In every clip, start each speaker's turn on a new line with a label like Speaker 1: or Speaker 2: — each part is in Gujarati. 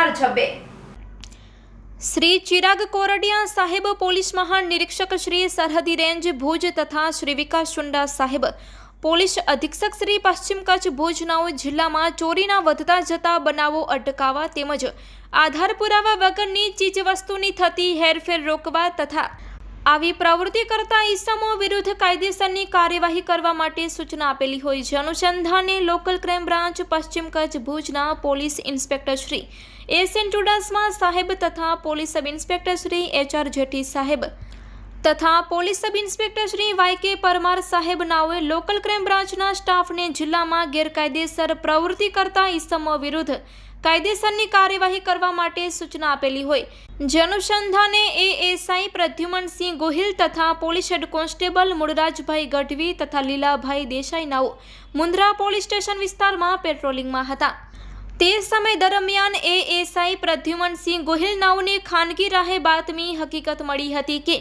Speaker 1: કરનાર ઝબે શ્રી ચિરાગ કોરડિયા સાહેબ પોલીસ મહાનિરીક્ષક શ્રી સરહદી રેન્જ ભુજ તથા શ્રી વિકાસ ચુંડા સાહેબ પોલીસ અધિક્ષક શ્રી પશ્ચિમ કચ્છ ભુજનાઓ જિલ્લામાં ચોરીના વધતા જતા બનાવો અટકાવવા તેમજ આધાર પુરાવા વગરની ચીજવસ્તુની થતી હેરફેર રોકવા તથા આવી પ્રવૃત્તિ કરતા ઈસમો વિરુદ્ધ કાયદેસરની કાર્યવાહી કરવા માટે સૂચના આપેલી હોય છે. અનુસંધાને લોકલ ક્રાઇમ બ્રાન્ચ, પશ્ચિમ કચ્છ ભુજના police inspector Shri S N Chudasama સાહેબ તથા police sub inspector Shri H R Jethi સાહેબ તથા police sub inspector Shri Y K Parmar સાહેબ નાઓએ લોકલ ક્રાઇમ બ્રાન્ચના સ્ટાફને જિલ્લામાં ગેરકાયદેસર પ્રવૃત્તિ કરતા ઇસમો વિરુદ્ધ કાયદેસરની કાર્યવાહી કરવા માટે સૂચના આપેલી હોય. જનુસંધાને એએસઆઈ પ્રદ્યુમનસિંહ ગોહિલ તથા police head constable Mulrajbhai Gadhvi તથા લીલાભાઈ દેસાઈ નાઓ મુન્દ્રા પોલીસ સ્ટેશન વિસ્તારમાં પેટ્રોલિંગમાં હતા. તે સમય દરમિયાન એએસઆઈ પ્રદ્યુમનસિંહ ગોહિલ નાઉને ખાનગી રાહે બાતમી હકીકત મળી હતી કે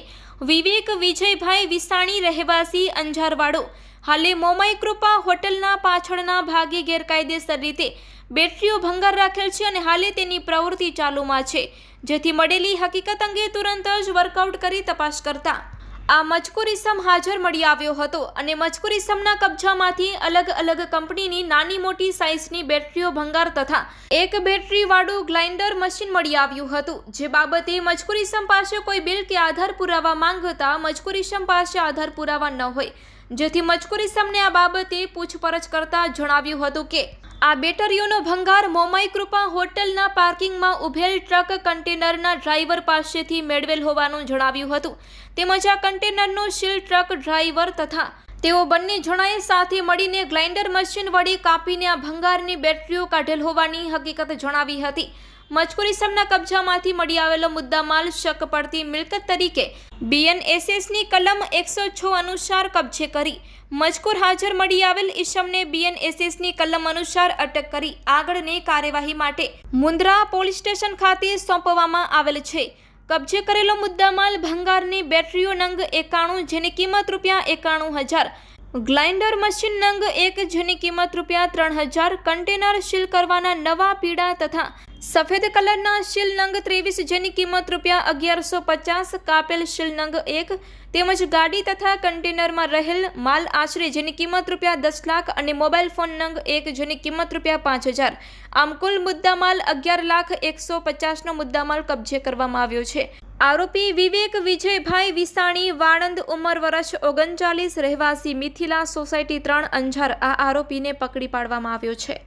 Speaker 1: વિવેક વિજયભાઈ વિસાણી રહેવાસી અંજારવાડો. હાલે મોમાઈ કૃપા હોટલના પાછળના ભાગે ગેરકાયદેસર રીતે બેટરીઓ ભંગાર રાખેલ છે અને હાલે તેની પ્રવૃત્તિ ચાલુમાં છે. જેથી મળેલી હકીકત અંગે તુરંત જ વર્કઆઉટ કરી તપાસ કરતા આ મજકૂર હાજર મળી આવ્યો હતો અને મજકૂર ઇસમના કબજામાંથી અલગ અલગ કંપનીની નાની મોટી સાઇઝની બેટરીઓ ભંગાર તથા એક બેટરીવાળું ગ્લાઇન્ડર મશીન મળી આવ્યું હતું. જે બાબતે મજકૂર પાસે કોઈ બિલ કે આધાર પુરાવા માંગતા મજકૂર પાસે આધાર પુરાવા ન હોય. જેથી મજકૂર ઇસમને આ બાબતે પૂછપરછ કરતા જણાવ્યું હતું કે આ બેટરીઓનો ભંગાર મોમાઈ કૃપા હોટલના પાર્કિંગમાં ઉભેલ ટ્રક કન્ટેનરના ડ્રાઈવર પાસેથી મેળવેલ હોવાનું જણાવ્યું હતું. તેમજ આ કન્ટેનરનો સીલ ટ્રક ડ્રાઈવર તથા તેઓ બંને જણાએ સાથે મળીને ગ્લાઇન્ડર મશીન વડે કાપીને આ ભંગારની બેટરીઓ કાઢેલ હોવાની હકીકત જણાવી હતી. મજકૂર ઇસમના કબજામાંથી મળી આવેલો મુદ્દામાલ શક પડતી મિલકત તરીકે બીએનએસએસની કલમ એકસો છ અનુસાર કબજે કરી. મજકૂર હાજર મળી આવેલ ઈસમને બીએનએસએસની કલમ અનુસાર અટક કરી. આગળની કાર્યવાહી માટે મુન્દ્રા પોલીસ સ્ટેશન ખાતે સોંપવામાં આવેલ છે. કબજે કરેલો મુદ્દામાલ ભંગારની બેટરીઓ નંગ એકાણું જેની કિંમત રૂપિયા એકાણું હજાર, ગ્લાઇન્ડર મશીન નંગ એક જેની કિંમત રૂપિયા ત્રણ હજાર, કન્ટેનર સીલ કરવાના નવા પીડા તથા સફેદ કલરના શિલનંગ ત્રેવીસ જેની કિંમત રૂપિયા અગિયારસો પચાસ, કાપેલ શીલ નંગ એક, તેમજ ગાડી તથા કન્ટેનરમાં રહેલ માલ આશરે જેની કિંમત રૂપિયા દસ લાખ અને મોબાઈલ ફોન નંગ એક જેની કિંમત રૂપિયા પાંચ હજાર. આમ કુલ મુદ્દામાલ અગિયાર લાખ એકસો પચાસનો મુદ્દામાલ કબજે કરવામાં આવ્યો છે. આરોપી વિવેક વિજયભાઈ વિસાણી, વાણંદ, ઉંમર વર્ષ ઓગણચાલીસ, રહેવાસી મિથિલા સોસાયટી ત્રણ અંજાર આ આરોપીને પકડી પાડવામાં આવ્યો છે.